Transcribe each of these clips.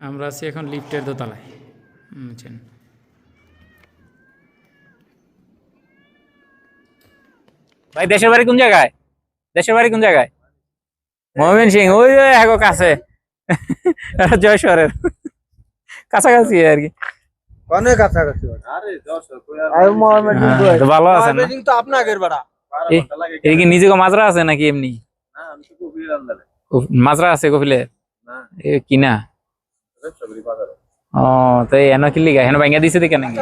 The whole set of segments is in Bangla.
আমরা আছি এখন লিফটের দোতলায়। বুঝছেন? ভাই দেশের বাড়ি কোন জায়গায়? দেশের বাড়ি কোন জায়গায়? মমিন সিং ওই যে হ্যাগো কাছে। জয়সরের কাছাকাছি আর কি। অনেক কাছাকাছি। হ্যাঁ, ভালো আছেন না? তো আপনাদের বেড়া। এই- এই কি নিজে মাজরা আছে নাকি এমনি? মাজরা আছে কপিলে এ কিনা? ও তো এন কি লিগা হেন ভাঙ্গা দিছে দেখে নাকি?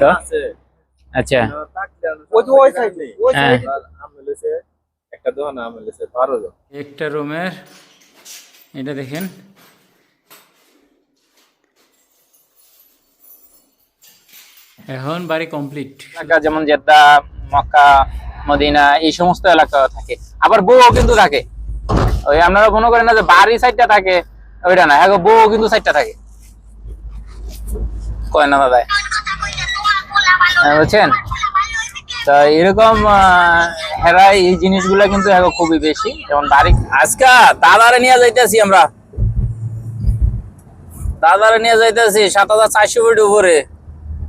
তো? আচ্ছা। হ্যাঁ। একটা রুমের এটা দেখেন। এখন বাড়ি কমপ্লিট। এলাকা যেমন জেদ্দা মক্কা মদিনা এই সমস্ত এলাকা থাকে। আবার বউও কিন্তু থাকে। ওই আপনারা মনে করেন না যে বাড়ি সাইডটা থাকে। ওইটা না হ্যাঁ গো, বউও কিন্তু সাইডটা থাকে। কয় না দাদা হ্যাঁ, বুঝছেন তা এরকম হেরা এই জিনিসগুলা কিন্তু হ্যাঁ খুবই বেশি। যেমন বাড়ি আজকা দাদারে নিয়ে যাইতেছি আমরা। দাদারে নিয়ে যাইতেছি সাত হাজার চারশো ফিট উপরে।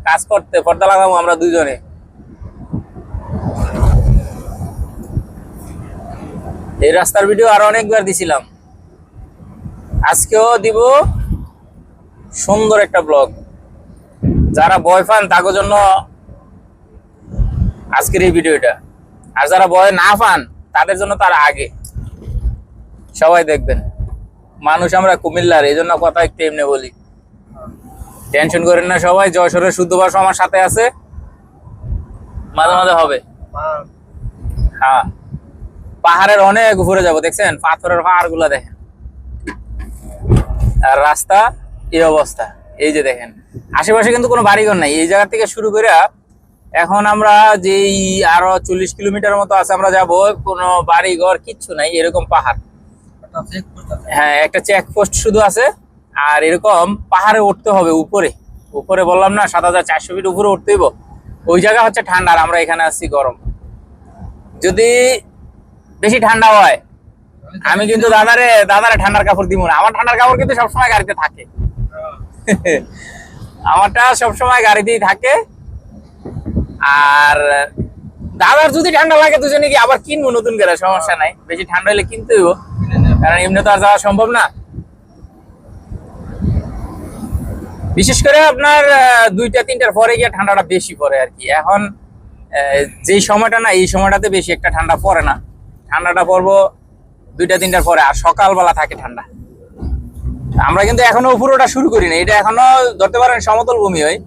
কাজ করতে পর্দা লাগাবো আমরা দুইজনে। এই রাস্তার ভিডিও আরও অনেকবার দিছিলাম। আজকেও দিব সুন্দর একটা ব্লগ। যারা ভয় পান তাদের জন্য আজকের এই ভিডিওটা। আর যারা ভয় না পান তাদের জন্য তার আগে। সবাই দেখবেন। মানুষ আমরা কুমিল্লার এই জন্য কথা একটু এমনি বলি। টেনশন করেন না সবাই যশোরের শুদ্ধ ভাষা আমার সাথে আছে। মাঝে মাঝে হবে। হ্যাঁ। পাহাড়ের অনেক ঘুরে যাব দেখছেন? পাথরের পাহাড়গুলা দেখেন। আর রাস্তা এই অবস্থা। এই যে দেখেন আশেপাশে কিন্তু কোনো বাড়িঘর নাই। এই জায়গা থেকে শুরু করে এখন আমরা যেই আরও চল্লিশ কিলোমিটার মতো আছে আমরা যাব কোনো বাড়িঘর কিচ্ছু নাই এরকম পাহাড়। হ্যাঁ একটা চেকপোস্ট শুধু আছে আর এরকম পাহাড়ে উঠতে হবে উপরে। উপরে বললাম না সাত হাজার চারশো ফিট উপরে উঠতে হইব। ওই জায়গা হচ্ছে ঠান্ডা আর আমরা এখানে আছি গরম। যদি বেশি ঠান্ডা হয় আমি কিন্তু দাদারে দাদারে ঠান্ডার কাপড় দিব না। আমার ঠান্ডার কাপড় কিন্তু সবসময় গাড়িতে থাকে। আমারটা সবসময় গাড়িতেই থাকে। আর দাদার যদি ঠান্ডা লাগে, দুজনে কি আবার কিনবো নতুন করে, সমস্যা নাই। বেশি ঠান্ডা হলে কিনতে হইব। কারণ এমনি তো আর যাওয়া সম্ভব না। বিশেষ করে আপনার দুইটা, তিনটার পরে গিয়ে ঠান্ডাটা বেশি পড়ে আর কি। এখন যেই সময়টা না, এই সময়টাতে বেশি একটা ঠান্ডা পড়ে না। ঠান্ডাটা পড়ব দুইটা, তিনটার পরে, আর সকালবেলা থাকে ঠান্ডা। আমরা কিন্তু এখনও পুরোটা শুরু করিনি। এটা এখনও, ধরতে পারেন, সমতল ভূমি হয়।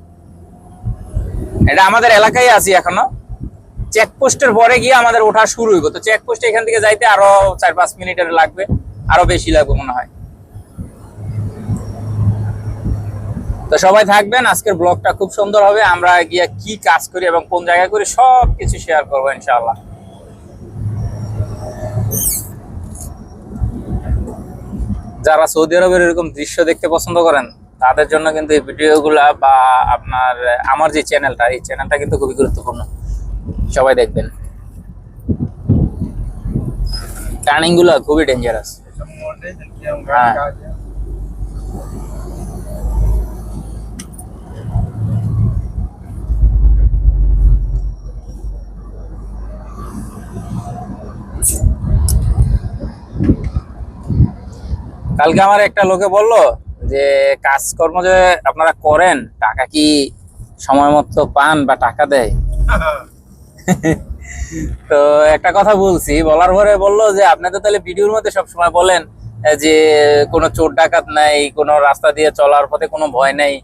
এটা আমাদের এলাকায় আছি এখনও। চেকপোস্টের পরে গিয়ে আমাদের ওঠা শুরু হইব। তো চেকপোস্ট এখান থেকে যাইতে আরও চার পাঁচ মিনিটের লাগবে। আরও বেশি লাগবে মনে হয়। তো সবাই থাকবেন। আজকের ব্লগটা খুব সুন্দর হবে। আমরা গিয়ে কি কাজ করি এবং কোন জায়গায় করি সব কিছু শেয়ার করব ইনশাআল্লাহ। যারা সৌদি আরবের এরকম দৃশ্য দেখতে পছন্দ করেন, তাদের জন্য কিন্তু এই ভিডিওগুলা বা আপনার, আমার যে চ্যানেলটা, এই চ্যানেলটা কিন্তু খুবই গুরুত্বপূর্ণ। সবাই দেখবেন। টার্নিংগুলো খুবই ডেঞ্জারাস হ্যাঁ। কালকে আমার একটা লোকে বলল যে, কাজকর্ম যে আপনারা করেন, টাকা কি সময় মতো পান বা টাকা দেয়? তো একটা কথা বলছি, বলার পরে বলল যে, আপনি তো তাহলে ভিডিওর মধ্যে সবসময় বলেন যে কোনো চোর ডাকাত নাই, কোনো রাস্তা দিয়ে চলার পথে কোনো ভয় নাই।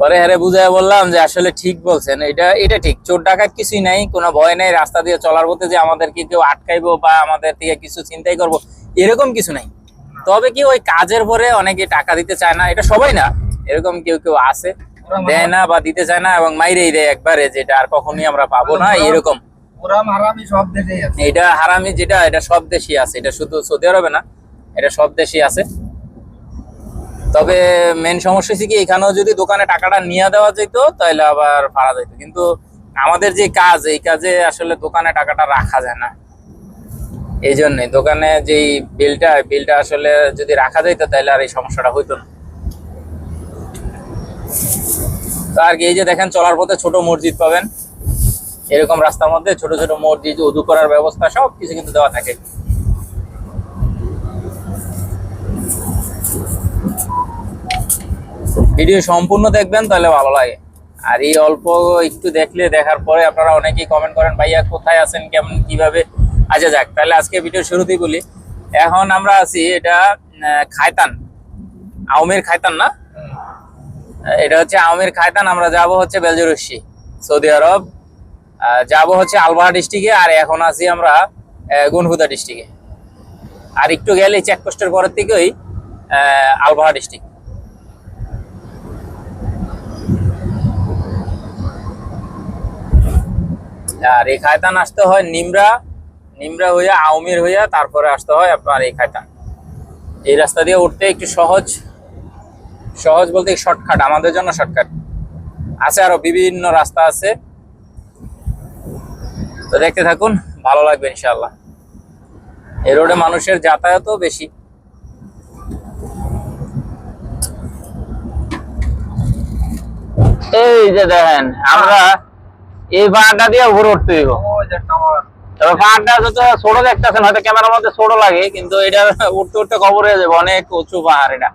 পরে হারে বুঝায় বললাম যে, আসলে ঠিক বলছেন, এটা এটা ঠিক, চোর ডাকাত কিছুই নাই, কোনো ভয় নাই, রাস্তা দিয়ে চলার পথে যে আমাদেরকে কেউ আটকাইবো বা আমাদের থেকে কিছু চিন্তাই করব, এরকম কিছু নাই। তবে কি ওই কাজের পরে অনেকে টাকা দিতে চায় না? এটা সবাই না। এরকম কেউ কেউ আছে। দেয় না বা দিতে চায় না এবং মাইরেই দেয় একবারে যেটা আর কখনোই আমরা পাবো না এরকম। সব এটা হারামি যেটা এটা সব দেশই আছে। এটা শুধু সৌদি আরবে না এটা সব দেশই আছে। তবে মেন সমস্যা হচ্ছে কি এখানেও যদি দোকানে টাকাটা নিয়ে দেওয়া যেত তাহলে আবার যেত কিন্তু আমাদের যে কাজ এই কাজে আসলে দোকানে টাকাটা রাখা যায় না। এই জন্যে দোকানে যেই বিলটা বিলটা আসলে যদি রাখা যেত তাহলে আর এই সমস্যাটা হইতো না। তো আর এই যে দেখেন, চলার পথে ছোট মসজিদ পাবেন। এরকম রাস্তার মধ্যে ছোট ছোট মসজিদ উদু করার ব্যবস্থা, সব কিছু কিন্তু দেওয়া থাকে। ভিডিও সম্পূর্ণ দেখবেন, তাহলে ভালো লাগে। আর এই অল্প একটু দেখলে, দেখার পরে আপনারা অনেকেই কমেন্ট করেন, ভাইয়া, কোথায় আছেন? কেমন? কীভাবে? আচ্ছা যাক, তাহলে আজকে ভিডিও শুরুতেই বলি। এখন আমরা আছি, এটা খায়তান। আওমের খায়তান না? এটা হচ্ছে আওমের খায়তান। আমরা যাব হচ্ছে বেলজরসি, সৌদি আরব। যাব হচ্ছে আলবাহা ডিস্ট্রিক্টে, আর এখন আছি আমরা গুনহুদা ডিস্ট্রিক্টে। আর একটু গেলে চেকপোস্টের পরের থেকেই আলবাহা ডিস্ট্রিক্ট। আর এই খায়তান আসতে হয় নিমরা নিমরা হইয়া আউমির হইয়া তারপরে আসতে হয় আপনার এই খাটা এই রাস্তা দিয়ে উঠতে একটু সহজ সহজ বলতে শর্টকাট আমাদের জন্য শর্টকাট আছে আরও বিভিন্ন রাস্তা আছে। তো দেখতে থাকুন ভালো লাগবে ইনশাল্লাহ এই রোডে মানুষের যাতায়াতও বেশি। এই যে দেখেন আমরা এই বাঁটা দিয়ে উপরে উঠতে টাওয়ার তবে পাহাড়টা যত ছোট দেখতেছেন হয়তো ক্যামেরার মধ্যে ছোট লাগে কিন্তু এটা উঠতে উঠতে খবর হয়ে যাবে অনেক উঁচু পাহাড় এটা।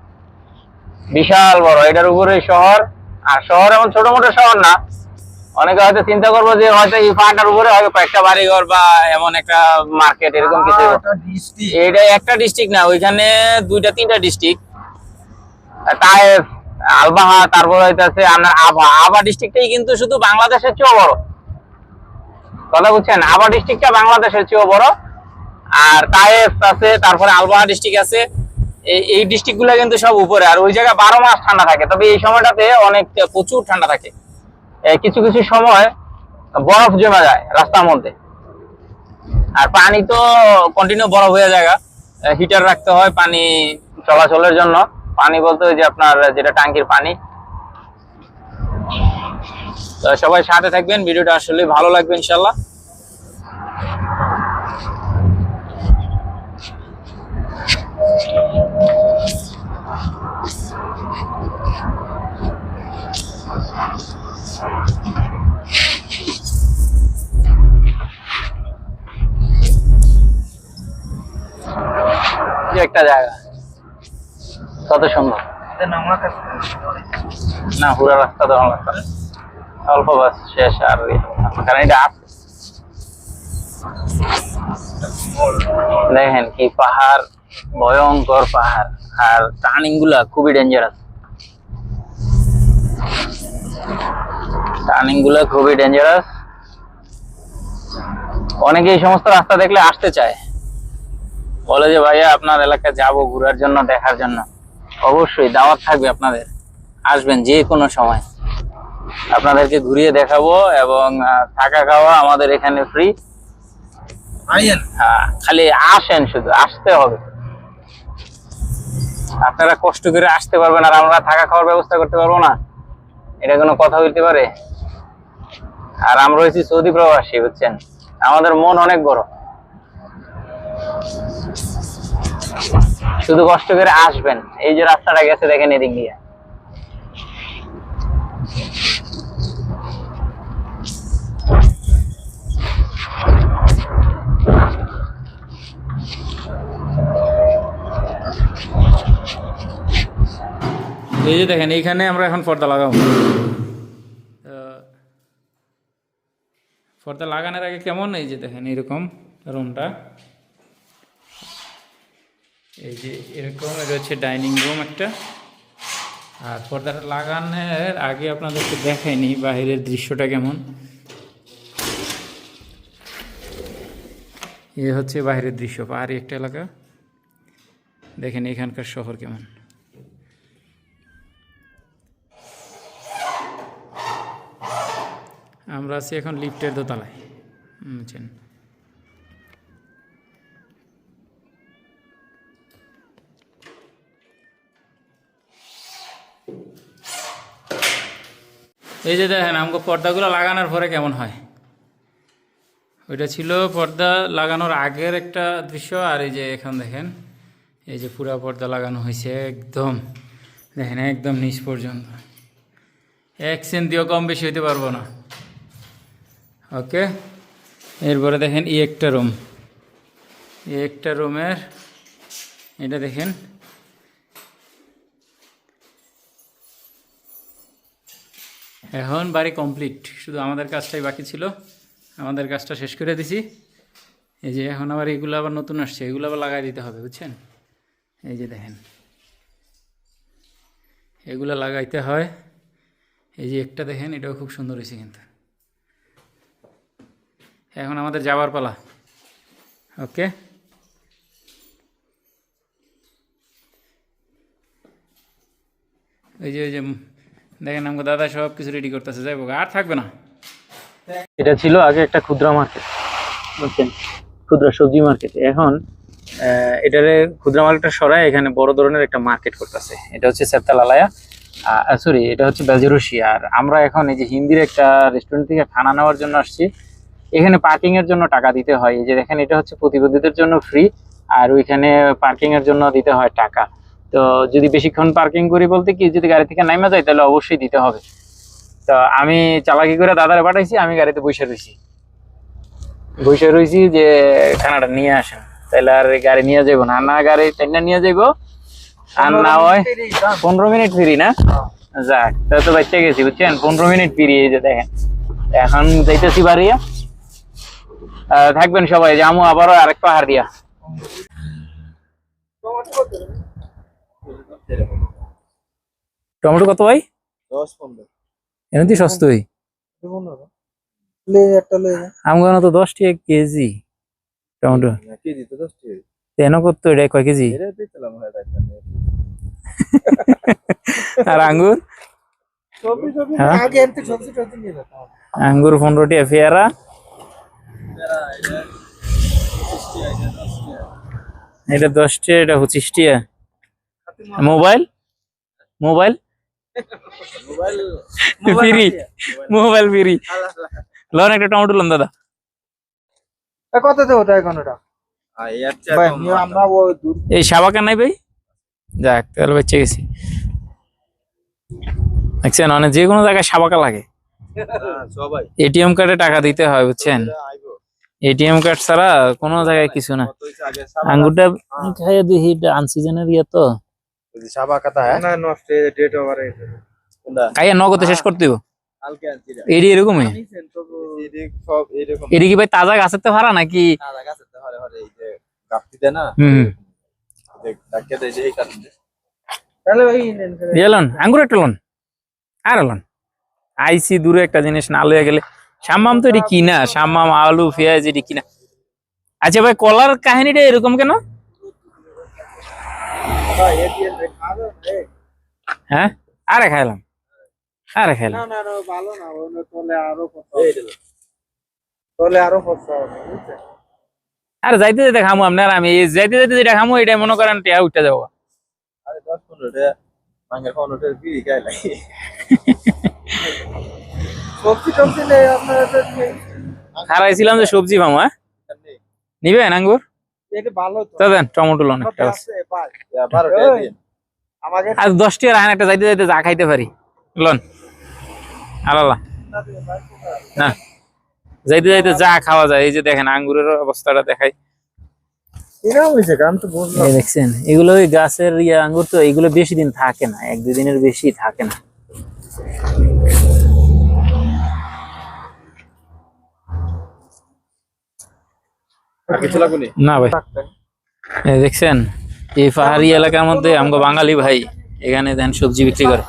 বিশাল বড় এটার উপরে শহর আর শহর এমন ছোট মোটো শহর না। অনেকে হয়তো চিন্তা করব যে হয়তো এই পাহাড়টার উপরে হয়তো কয়েকটা বাড়িঘর বা এমন একটা মার্কেট এরকম কিছু। এটা একটা ডিস্ট্রিক্ট না ওইখানে দুইটা তিনটা ডিস্ট্রিক্ট তায়েফ আলবাহা তারপর হইতাছে আপনার আভা আভা ডিস্ট্রিক্টটাই কিন্তু শুধু বাংলাদেশের চেয়েও বড়। কথা বুঝছেন আবার ডিস্ট্রিক্টটা বাংলাদেশের চেয়েও বড়। আর তায়েফ আছে, তারপরে আলবাহা ডিস্ট্রিক্ট আছে। এই এই ডিস্ট্রিক্টগুলো কিন্তু সব উপরে। আর ওই জায়গায় বারো মাস ঠান্ডা থাকে। তবে এই সময়টাতে অনেক প্রচুর ঠান্ডা থাকে। কিছু কিছু সময় বরফ জমে যায় রাস্তার মধ্যে। আর পানি তো কন্টিনিউ বরফ হয়ে যায় হিটার রাখতে হয় পানি চলাচলের জন্য। পানি বলতে ওই যে আপনার যেটা টাঙ্কির পানি সবাই সাথে থাকবেন ভিডিওটা আসলে ভালো লাগবে ইনশাল্লাহ যে একটা জায়গা। কত সুন্দর। না পুরো রাস্তা তো রাস্তা না। অল্প বাস শেষ আর দেখেন কি পাহাড়, ভয়ঙ্কর পাহাড়, আর টার্নিংগুলা খুবই ডেঞ্জারাস টার্নিংগুলা খুবই ডেঞ্জারাস অনেকে এই সমস্ত রাস্তা দেখলে আসতে চায়। বলে যে, ভাইয়া, আপনার এলাকায় যাব ঘোরার জন্য, দেখার জন্য। অবশ্যই দাওয়াত থাকবে আপনাদের। আসবেন যে কোনো সময়। আপনাদেরকে ঘুরিয়ে দেখাবো এবং থাকা খাওয়া আমাদের এখানে ফ্রি আইয়েন। খালি আসেন শুধু আসতে হবে। আপনারা কষ্ট করে আসতে পারবেন আর আমরা থাকা খাওয়ার ব্যবস্থা করতে পারব না। এটা কোনো কথা হইতে পারে? আর আমরা হয়েছি সৌদি প্রবাসী বুঝছেন? আমাদের মন অনেক বড়। শুধু কষ্ট করে আসবেন। এই যে রাস্তাটা গেছে দেখেন এদিক দিয়ে। এই যে দেখেন, এইখানে আমরা এখন পর্দা লাগাবো। পর্দা লাগানোর আগে কেমন? এই যে দেখেন, এরকম রুমটা। এই যে এরকম, এটা হচ্ছে ডাইনিং রুম একটা। আর পর্দাটা লাগানোর আগে আপনাদেরকে দেখাইনি বাইরের দৃশ্যটা কেমন। এ হচ্ছে বাইরের দৃশ্য, পাহাড়ি একটা এলাকা। দেখেন, এখানকার শহর কেমন। আমরা আছি এখন লিফটের দোতলায়। বুঝছেন? এই যে দেখেন, আমাকে পর্দাগুলো লাগানোর পরে কেমন হয়? ওইটা ছিল পর্দা লাগানোর আগের একটা দৃশ্য, আর এই যে এখন দেখেন, এই যে পুরা পর্দা লাগানো হয়েছে একদম, দেখেন, একদম নিচ পর্যন্ত। এক সেন্ট দিয়েও কম বেশি হইতে পারব না। ওকে। এরপরে দেখেন ই একটা রুম। এই একটা রুমের, এটা দেখেন। এখন বাড়ি কমপ্লিট। শুধু আমাদের কাজটাই বাকি ছিল। আমাদের কাজটা শেষ করে দিছি। এই যে এখন আবার এগুলো আবার নতুন আসছে। এগুলো আবার লাগাই দিতে হবে, বুঝছেন? এই যে দেখেন। এগুলো লাগাইতে হয়। এই যে একটা দেখেন, এটাও খুব সুন্দর হয়েছে কিন্তু। এখন আমাদের যাওয়ার পালা। ওকে ওই যে ওই যে, দেখেন আমাকে দাদা সব কিছু রেডি করতেছে, যাই হোক, আর থাকবে না। এটা ছিল আগে একটা ক্ষুদ্র মার্কেট বুঝছেন? ক্ষুদ্র সবজি মার্কেট এখন এটারে ক্ষুদ্র মার্কেটটা সরায় এখানে বড় ধরনের একটা মার্কেট করতেছে। এটা হচ্ছে সেপ্তালালায়া সরি এটা হচ্ছে বেজরুশি আর আমরা এখন এই যে হিন্দির একটা রেস্টুরেন্ট থেকে খানা নেওয়ার জন্য আসছি। এখানে পার্কিং এর জন্য টাকা দিতে হয়। এই যে দেখেন এটা হচ্ছে প্রতিবন্ধীদের জন্য ফ্রি আর ওইখানে পার্কিং এর জন্য দিতে হয় টাকা। তো যদি বেশিক্ষণ পার্কিং করি বলতে কি যদি গাড়ি থেকে নামা যায় তাহলে অবশ্যই দিতে হবে। তো আমি চালাকি করে দাদারে পাঠাইছি আমি গাড়িতে বসে রয়েছি বসে রয়েছি যে খানাটা নিয়ে আসেন। তাহলে আর গাড়ি নিয়ে যাব না। না গাড়ি টেনে নিয়ে যাব আর না হয় পনেরো মিনিট ফিরি না? যাক তাহলে তো বাচ্চা গেছি বুঝছেন? পনেরো মিনিট ফ্রি এই যে দেখেন। এখন যাইতেছি বাড়িয়া। থাকবেন সবাই। যামু আবারও আরেক পাহাড় দিয়া। টমেটো কত ভাই? দশ পনেরো। এমনি সস্তই লে একটা লে আমগানো তো দশ টাকা কেজি। টমেটো। কেজি তো দশ টাকা। তেন এটা কয় কেজি? হয় আর আঙ্গুর? হ্যাঁ? আঙ্গুর পনেরো টাকা পেয়ারা। এটা দশ টাকা এটা পঁচিশ টাকা mobile? Mobile? Free. Mobile free. Loan একটা টমেটো লোন দাদা। কত এখন ওটা দূর এই সাবাকা নাই ভাই? যাক তাহলে বেঁচে গেছি। দেখছেন মানে যে কোনো জায়গায় সাবাকা লাগে। হ্যাঁ, এটিএম কার্ডে টাকা দিতে হয় বুঝছেন? এটিএম কার্ড ছাড়া কোনো জায়গায় কিছু না। আঙ্গুরটা খাইয়ে দেখি এটা আনসিজনের ইয়ে তো। হ্যাঁ? না নষ্ট ডেট ওভার কোনটা? খাইয়ে নগদে শেষ করতে হবে কালকে আনছি রে। এরকমই? এডি কি ভাই তাজা গাছের তো ভাড়া নাকি? সাদা গাছ আছে হরে হরে এই যে গাপ্তি দেয় হুম। দেখ ডাকে দেয় এই কারণে। তাহলে ওই নেন করে এলন আঙ্গুর একটা লোন আর লোন। আইসি দূরে একটা জিনিস না লয়ে গেলে। সাম্মাম তো এটি কিনা? সাম্মাম আলু পেঁয়াজ এটি কিনা? আচ্ছা ভাই কলার কাহিনীটা এরকম কেন? হ্যাঁ? আরে খাইলাম। আরে খাইলাম। আরও যাইতে যাইতে খামু আপনার আমি যাইতে যাইতে যেটা খামু এটা মনে করেন টিয়া উঠতে যাব। আরে 10 15 রে সবজি টবজি নেই আপনারা নেই। খারাইছিলাম যে সবজি পামু হ্যাঁ? নিবেন আঙ্গুর? তো। তো দেন টমেটো লোন একটা আছে ভাই 12 টাকা দিন আমাকে আর দশ টাকা রাখেন একটা যাইতে যাইতে যা খাইতে পারি। লোন। আলালা না। যাইতে যাইতে যা খাওয়া যায় এই যে দেখেন আঙ্গুরের অবস্থাটা দেখাই। দেখছেন এগুলো ওই গাছের ইয়ে আঙ্গুর তো এগুলো বেশি দিন থাকে না এক দুই দিনের বেশি থাকে না আর কিছু লাগবে নি না ভাই। দেখছেন এই পাহাড়ি এলাকার মধ্যে আমগো বাঙালি ভাই এখানে দেন সবজি বিক্রি করে।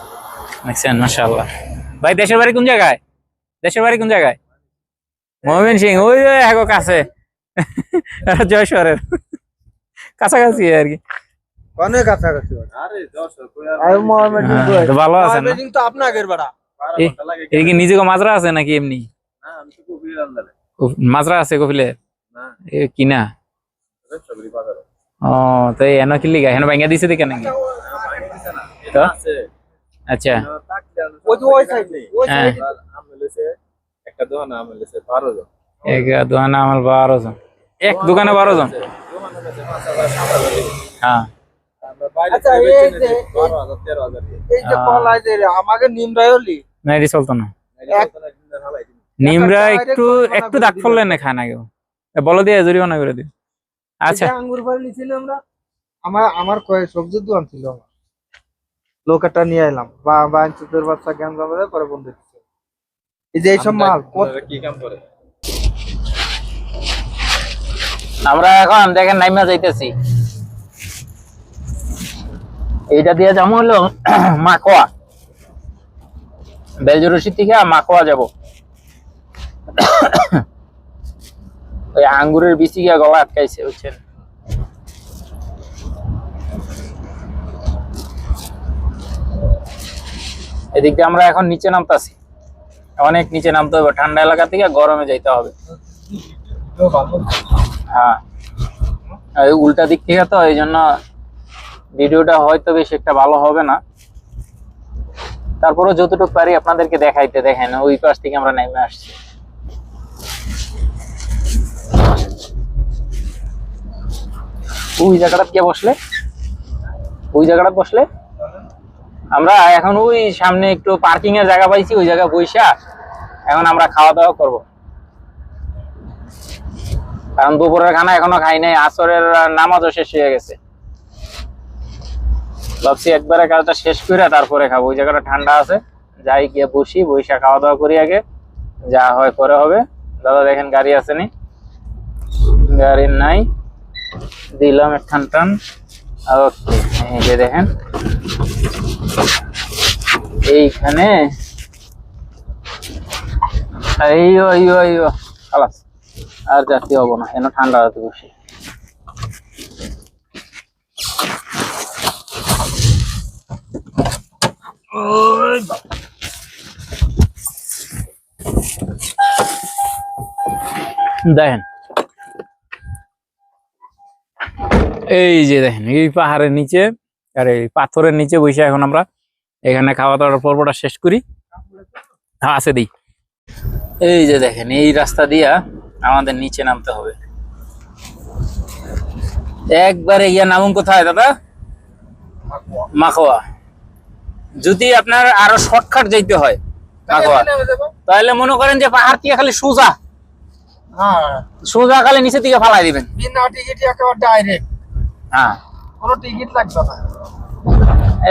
দেখছেন মাশাআল্লাহ। ভাই দেশের বাড়ি কোন জায়গায়? দেশের বাড়ি কোন জায়গায়? মোহামেন সিং ওই এগো কাছে। জয়সরের কাছাকাছি আর কি। অনেক কাছাকাছি আরে 10 কই আর মোহামেড হ্যাঁ, তো ভালো আছেন না? মোহামেডিং তো আপনাদের বাড়া। 12 এ- ঘণ্টা লাগে এদিকে নিজে মাজরা আছে নাকি এমনি? মাজরা আছে কপিলে না এ কিনা? ও তো এন হেন দিছে নাকি? তো? আচ্ছা। ওই যে ওই সাইড ওই হ্যাঁ। সাইড একটা দোকান আম লইছে 12 জন এক দোকানে আমার বারো জন। এক দোকানে বারো জন? হ্যাঁ। আচ্ছা, এই যে- নিয়েছি বারো হাজার, তেরো হাজার দিয়ে। এই যে কলাই যে আমাকে নিমরাই না এটি চলতো না। নাইলে এক- কত না দিন হালাই দিন। নিমরা একটু একটু দাগ পড়লে না খায় না কেউ? বলো দিয়ে জরিমানা করে দিও। আচ্ছা। আঙ্গুর বাড়ি নিছিল আমরা। আমার আমার কয়েক সবজির দোকান ছিল আমার। লোকটা নিয়ে এলাম বা বাঞ্চুদের বাচ্চা জ্ঞান জমা পরে বন্ধ দিচ্ছে এই যে এইসব মাল কি কাম করে আমরা এখন দেখেন নাইমা যাইতেছি। এইটা দিয়ে যাব হলো মাকোয়া। বেলজরসি থেকে মাকোয়া যাব। ওই আঙ্গুরের বিচি গিয়া গলা আটকাইছে, বুঝছেন? এদিক আমরা এখন নিচে নামতাছি। অনেক নিচে নামতে হবে, ঠান্ডা এলাকা থেকে গরমে যাইতে হবে। হ্যাঁ। উল্টা দিক থেকে তো, এই জন্য ভিডিওটা হয়তো বেশ একটা ভালো হবে না। তারপরে যতটুকু পারি আপনাদেরকে দেখাইতে দেখেন, ওই পাশ থেকে আমরা নেমে আসছি। ওই জায়গাটা কে বসলে? ওই জায়গাটা বসলে? আমরা এখন ওই সামনে একটু পার্কিং এর জায়গা পাইছি, ওই জায়গা বইসা এখন আমরা খাওয়া দাওয়া করব। কারণ দুপুরের খানা এখনও খাই নাই, আসরের নামাজও শেষ হয়ে গেছে। ভাবছি একবারে কাজটা শেষ করে তারপরে খাব। ওই জায়গাটা ঠান্ডা আছে, যাই গিয়ে বসি বৈশা খাওয়া দাওয়া করি আগে, যা হয় পরে হবে। দাদা দেখেন গাড়ি আসেনি গাড়ি নাই। দিলাম একখান টান। ওকে এই যে দেখেন। এইখানে আর যাতে হব না, এন ঠান্ডা হতে বসে। দেখেন এই যে দেখেন এই পাহাড়ের নিচে আর এই পাথরের নিচে বসে এখন আমরা এখানে খাওয়া দাওয়ার পর্বটা শেষ করি। হ্যাঁ আছে দিই। এই যে দেখেন এই রাস্তা দিয়া আমাদের নিচে নামতে হবে। একবারে ইয়া নামুন কোথায় দাদা? মাখোয়া। যদি আপনার আরও শর্টকাট যাইতে হয় মাখোয়া। তাহলে মনে করেন যে পাহাড় থেকে খালি সোজা। হ্যাঁ। সোজা খালি নিচে থেকে ফালাই দিবেন। বিনা টিকিট একেবারে ডাইরেক্ট হ্যাঁ। কোনো টিকিট লাগবে না।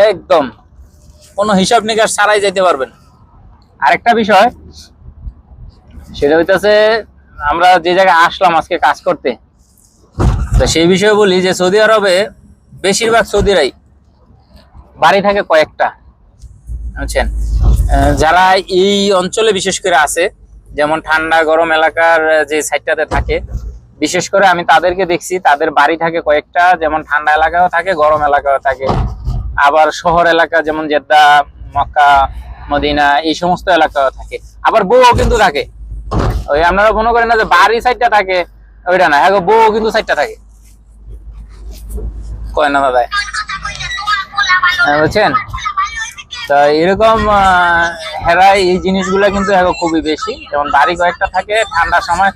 একদম। কোনো হিসাব নিকাশ ছাড়াই যাইতে পারবেন। আরেকটা বিষয় সেটা হইতেছে আমরা যে জায়গায় আসলাম আজকে কাজ করতে তো সেই বিষয়ে বলি যে সৌদি আরবে বেশিরভাগ সৌদিরাই বাড়ি থাকে কয়েকটা বুঝছেন? যারা এই অঞ্চলে বিশেষ করে আছে যেমন ঠান্ডা গরম এলাকার যে সাইডটাতে থাকে বিশেষ করে আমি তাদেরকে দেখছি তাদের বাড়ি থাকে কয়েকটা যেমন ঠান্ডা এলাকাও থাকে গরম এলাকাও থাকে। আবার শহর এলাকা যেমন জেদ্দা মক্কা মদিনা এই সমস্ত এলাকাও থাকে। আবার বউও কিন্তু থাকে। ওই আপনারা মনে করেন না যে বাড়ি সাইডটা থাকে ওইটা না গো, বউও কিন্তু সাইডটা থাকে। কয় না দাদা? হ্যাঁ, বুঝছেন তা এরকম হেরাই এই জিনিসগুলো কিন্তু এখন খুবই বেশি। যেমন বাড়ি কয়েকটা থাকে ঠান্ডার সময়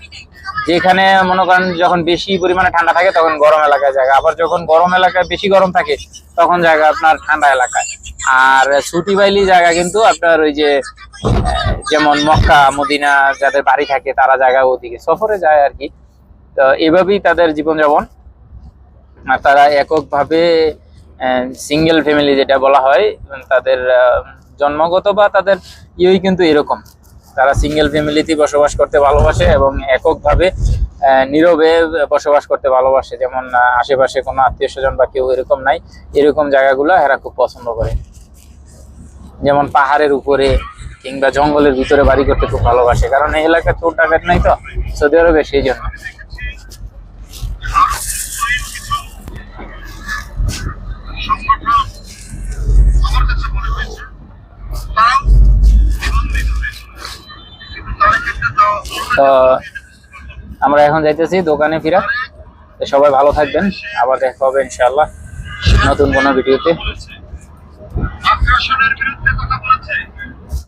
যেখানে মনে করেন যখন বেশি পরিমাণে ঠান্ডা থাকে তখন গরম এলাকায় জায়গা। আবার যখন গরম এলাকায় বেশি গরম থাকে, তখন জায়গা আপনার ঠান্ডা এলাকায়। আর ছুটি বাইলি জায়গা কিন্তু আপনার ওই যে যেমন মক্কা, মদিনা যাদের বাড়ি থাকে তারা জায়গা ওদিকে, সফরে যায় আর কি। তো এভাবেই তাদের জীবনযাপন। আর তারা এককভাবে সিঙ্গেল ফ্যামিলি যেটা বলা হয় তাদের জন্মগত বা তাদের ইয়েই কিন্তু এরকম। তারা সিঙ্গেল ফ্যামিলিতে বসবাস করতে ভালোবাসে এবং এককভাবে নীরবে বসবাস করতে ভালোবাসে। যেমন আশেপাশে কোনো আত্মীয় স্বজন বা কেউ এরকম নাই, এরকম জায়গাগুলো এরা খুব পছন্দ করে। যেমন পাহাড়ের উপরে কিংবা জঙ্গলের ভিতরে বাড়ি করতে খুব ভালোবাসে, কারণ এই এলাকায় চোর, ডাকাত নাই তো, সৌদি আরবে সেই জন্য। তো আমরা এখন যাইতেছি দোকানে ফিরা। তো সবাই ভালো থাকবেন। আবার দেখা হবে ইনশাআল্লাহ নতুন কোনো ভিডিওতে। আগ্রাসনের বিরুদ্ধে